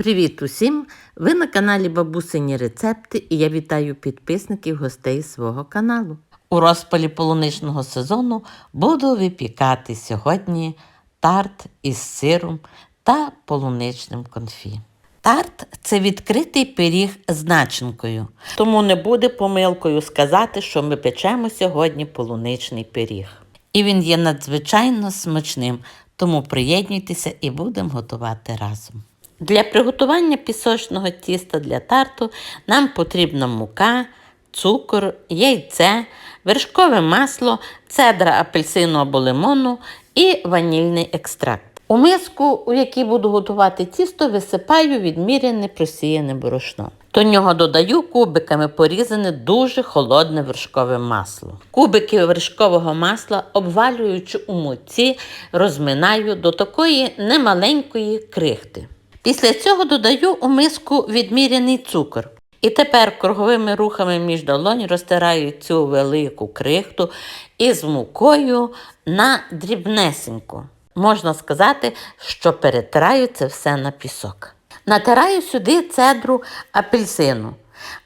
Привіт усім! Ви на каналі Бабусині Рецепти і я вітаю підписників гостей свого каналу. У розпалі полуничного сезону буду випікати сьогодні тарт із сиром та полуничним конфі. Тарт це відкритий пиріг з начинкою, тому не буде помилкою сказати, що ми печемо сьогодні полуничний пиріг. І він є надзвичайно смачним, тому приєднуйтеся і будемо готувати разом. Для приготування пісочного тіста для тарту нам потрібна мука, цукор, яйце, вершкове масло, цедра апельсину або лимону і ванільний екстракт. У миску, у якій буду готувати тісто, висипаю відміряне просіяне борошно. До нього додаю кубиками порізане дуже холодне вершкове масло. Кубики вершкового масла, обвалюючи у муці, розминаю до такої немаленької крихти. Після цього додаю у миску відміряний цукор. І тепер круговими рухами між долонь розтираю цю велику крихту із мукою на дрібнесеньку. Можна сказати, що перетираю це все на пісок. Натираю сюди цедру апельсину.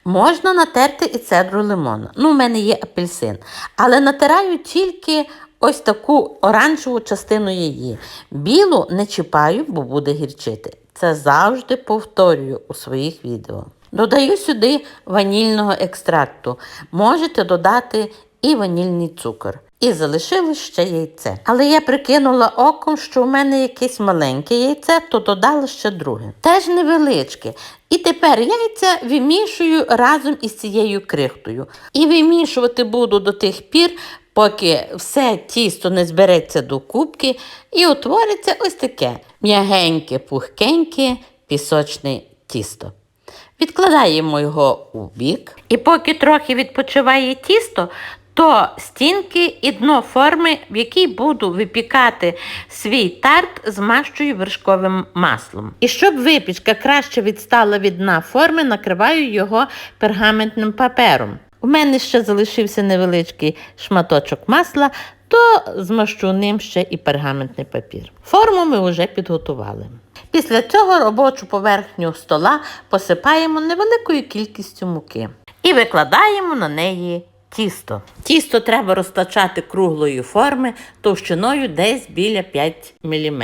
Можна натерти і цедру лимона. Ну, у мене є апельсин. Але натираю тільки ось таку оранжеву частину її. Білу не чіпаю, бо буде гірчити. Це завжди повторюю у своїх відео. Додаю сюди ванільного екстракту. Можете додати і ванільний цукор. І залишилось ще яйце. Але я прикинула оком, що у мене якесь маленьке яйце, то додала ще друге. Теж невеличке. І тепер яйця вимішую разом із цією крихтою. І вимішувати буду до тих пір, поки все тісто не збереться до кубки і утвориться ось таке м'ягеньке, пухкеньке пісочне тісто. Відкладаємо його у бік. І поки трохи відпочиває тісто, то стінки і дно форми, в якій буду випікати свій тарт, змащую вершковим маслом. І щоб випічка краще відстала від дна форми, накриваю його пергаментним папером. У мене ще залишився невеличкий шматочок масла, то змащу ним ще і пергаментний папір. Форму ми вже підготували. Після цього робочу поверхню стола посипаємо невеликою кількістю муки і викладаємо на неї тісто. Тісто треба розтачати круглої форми товщиною десь біля 5 мм.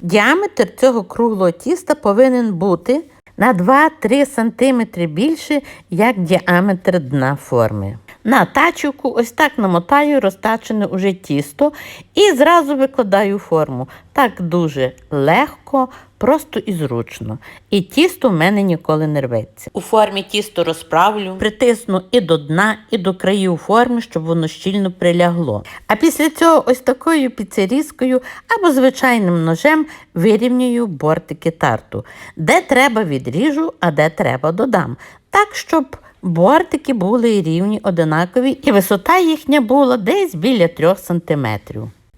Діаметр цього круглого тіста повинен бути на 2-3 см більше, як діаметр дна форми. На тачівку ось так намотаю розтачене уже тісто і зразу викладаю форму. Так дуже легко, просто і зручно. І тісто в мене ніколи не рветься. У формі тісто розправлю, притисну і до дна, і до країв форми, щоб воно щільно прилягло. А після цього ось такою піцерізкою або звичайним ножем вирівнюю бортики тарту. Де треба відріжу, а де треба додам. Так, щоб бортики були рівні, одинакові, і висота їхня була десь біля 3 см.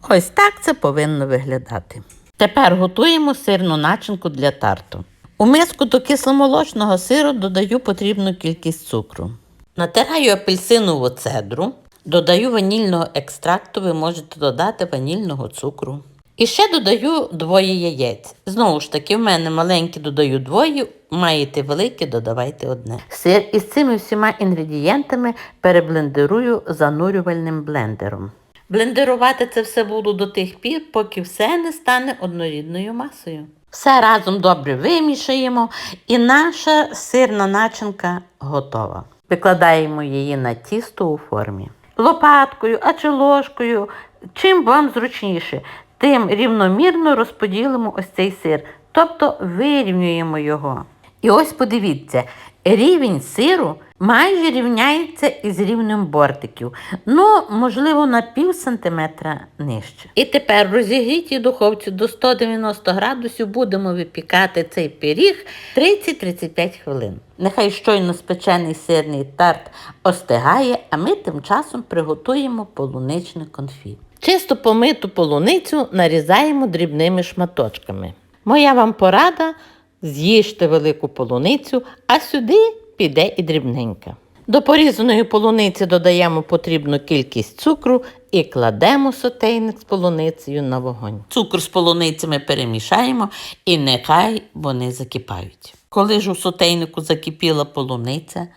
Ось так це повинно виглядати. Тепер готуємо сирну начинку для тарту. У миску до кисломолочного сиру додаю потрібну кількість цукру. Натираю апельсинову цедру, додаю ванільного екстракту, ви можете додати ванільного цукру. І ще додаю двоє яєць. Знову ж таки, в мене маленькі додаю двоє, маєте великі, додавайте одне. Сир із цими всіма інгредієнтами переблендерую занурювальним блендером. Блендерувати це все буду до тих пір, поки все не стане однорідною масою. Все разом добре вимішаємо, і наша сирна начинка готова. Викладаємо її на тісто у формі. Лопаткою, а чи ложкою, чим вам зручніше, тим рівномірно розподілимо ось цей сир, тобто вирівнюємо його. І ось подивіться, рівень сиру майже рівняється із рівнем бортиків. Ну, можливо, на пів сантиметра нижче. І тепер в розігрітій духовці до 190 градусів будемо випікати цей пиріг 30-35 хвилин. Нехай щойно спечений сирний тарт остигає, а ми тим часом приготуємо полуничне конфі. Чисто помиту полуницю нарізаємо дрібними шматочками. Моя вам порада з'їжте велику полуницю, а сюди піде і дрібненька. До порізаної полуниці додаємо потрібну кількість цукру і кладемо сотейник з полуницею на вогонь. Цукор з полуницями перемішаємо і нехай вони закипають. Коли ж у сотейнику закипіла полуниця,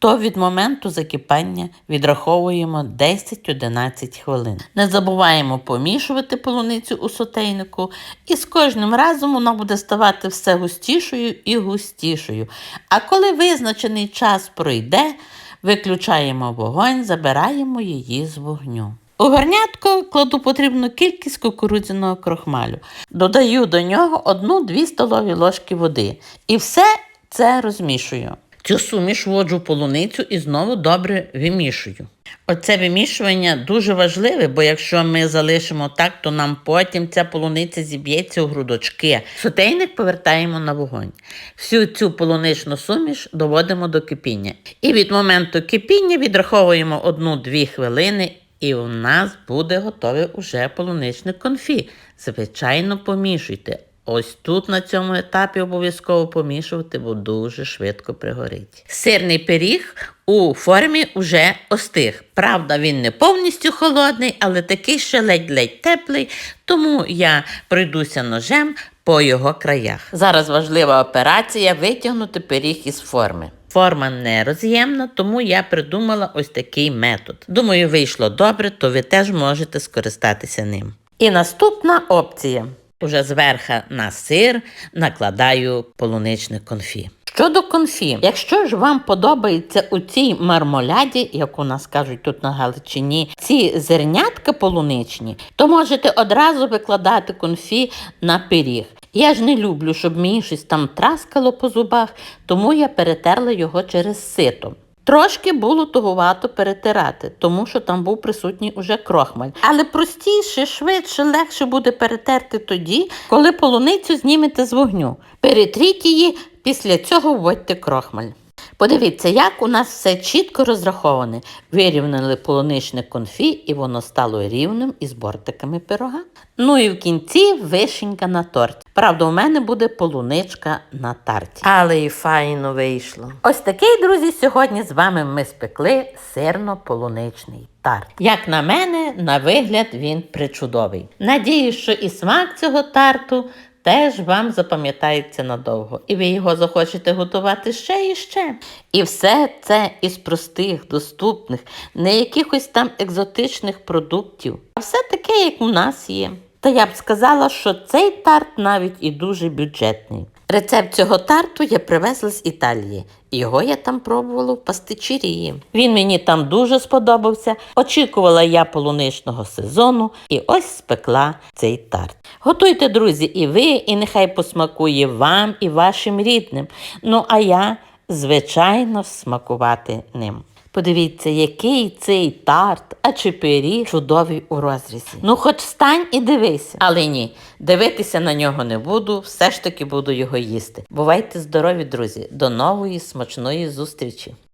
то від моменту закипання відраховуємо 10-11 хвилин. Не забуваємо помішувати полуницю у сотейнику, і з кожним разом вона буде ставати все густішою і густішою. А коли визначений час пройде, виключаємо вогонь, забираємо її з вогню. У горнятко кладу потрібну кількість кукурудзяного крохмалю. Додаю до нього 1-2 столові ложки води. І все це розмішую. Цю суміш вводжу в полуницю і знову добре вимішую. Оце вимішування дуже важливе, бо якщо ми залишимо так, то нам потім ця полуниця зіб'ється у грудочки. Сотейник повертаємо на вогонь. Всю цю полуничну суміш доводимо до кипіння. І від моменту кипіння відраховуємо 1-2 хвилини, і у нас буде готове уже полуничне конфі. Звичайно, помішуйте. Ось тут на цьому етапі обов'язково помішувати, бо дуже швидко пригорить. Сирний пиріг у формі вже остиг. Правда, він не повністю холодний, але такий ще ледь-ледь теплий, тому я пройдуся ножем по його краях. Зараз важлива операція витягнути пиріг із форми. Форма не роз'ємна, тому я придумала ось такий метод. Думаю, вийшло добре, то ви теж можете скористатися ним. І наступна опція. Уже зверха на сир накладаю полуничне конфі. Щодо конфі, якщо ж вам подобається у цій мармоляді, як у нас кажуть тут на Галичині, ці зернятка полуничні, то можете одразу викладати конфі на пиріг. Я ж не люблю, щоб мені щось там траскало по зубах, тому я перетерла його через сито. Трошки було туговато перетирати, тому що там був присутній уже крохмаль. Але простіше, швидше, легше буде перетерти тоді, коли полуницю знімете з вогню. Перетріть її, після цього вводьте крохмаль. Подивіться, як у нас все чітко розраховане. Вирівняли полуничне конфі, і воно стало рівним із бортиками пирога. Ну і в кінці вишенька на торт. Правда, у мене буде полуничка на тарті. Але і файно вийшло. Ось такий, друзі, сьогодні з вами ми спекли сирно-полуничний тарт. Як на мене, на вигляд він причудовий. Надію, що і смак цього тарту теж вам запам'ятається надовго, і ви його захочете готувати ще і ще. І все це із простих, доступних, не якихось там екзотичних продуктів, а все таке, як у нас є. Та я б сказала, що цей тарт навіть і дуже бюджетний. Рецепт цього тарту я привезла з Італії. Його я там пробувала в пастичерії. Він мені там дуже сподобався. Очікувала я полуничного сезону і ось спекла цей тарт. Готуйте, друзі, і ви, і нехай посмакує вам і вашим рідним. Ну а я, звичайно, смакувати ним. Подивіться, який цей тарт, а чи пиріг чудовий у розрізі. Ну, хоч встань і дивися. Але ні, дивитися на нього не буду, все ж таки буду його їсти. Бувайте здорові, друзі! До нової смачної зустрічі!